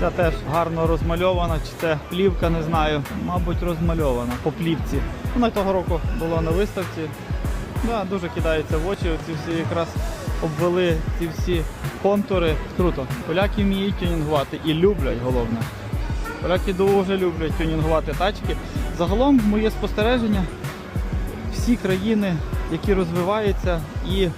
Ця теж гарно розмальована, чи це плівка, не знаю. Мабуть, розмальована по плівці. Вона того року була на виставці. Да, дуже кидається в очі. Ці всі якраз обвели ці всі контури. Круто. Поляки вміють тюнінгувати і люблять головне. Поляки дуже люблять тюнінгувати тачки. Загалом, моє спостереження, всі країни, які розвиваються і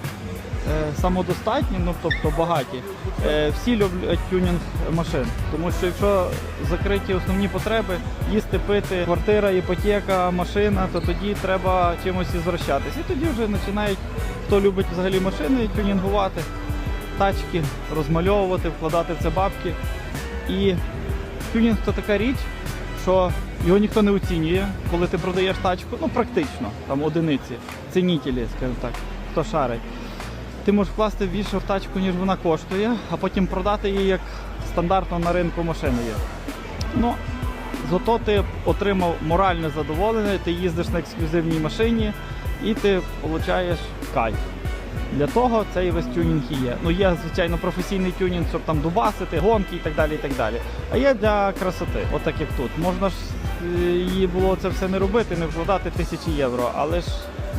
самодостатні, ну тобто багаті, е, всі люблять тюнінг машин. Тому що якщо закриті основні потреби, їсти, пити, квартира, іпотека, машина, то тоді треба чимось ізвращатися. І тоді вже починають, хто любить взагалі машини, тюнінгувати, тачки, розмальовувати, вкладати в це бабки. І тюнінг то така річ, що його ніхто не оцінює, коли ти продаєш тачку, ну практично, там одиниці, цінітелі, скажімо так, хто шарить. Ти можеш вкласти більше в тачку, ніж вона коштує, а потім продати її як стандартно на ринку машини є. Ну, зато ти отримав моральне задоволення, ти їздиш на ексклюзивній машині і ти отримаєш кайф. Для того цей весь тюнінг і є. Ну є, звичайно, професійний тюнінг, щоб там дубасити, гонки і так далі. і так далі. А є для красоти, отак як тут. Можна ж е, її було це все не робити, не вкладати тисячі євро, але ж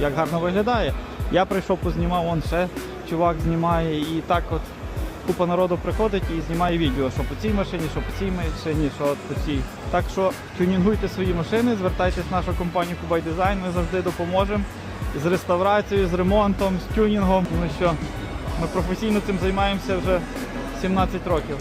як гарно виглядає. Я прийшов, познімав, он ще чувак знімає, і так от купа народу приходить і знімає відео, що по цій машині, що по цій машині, що по цій. Так що тюнінгуйте свої машини, звертайтесь в нашу компанію Кубай Дизайн, ми завжди допоможемо з реставрацією, з ремонтом, з тюнінгом. Тому що ми професійно цим займаємося вже 17 років.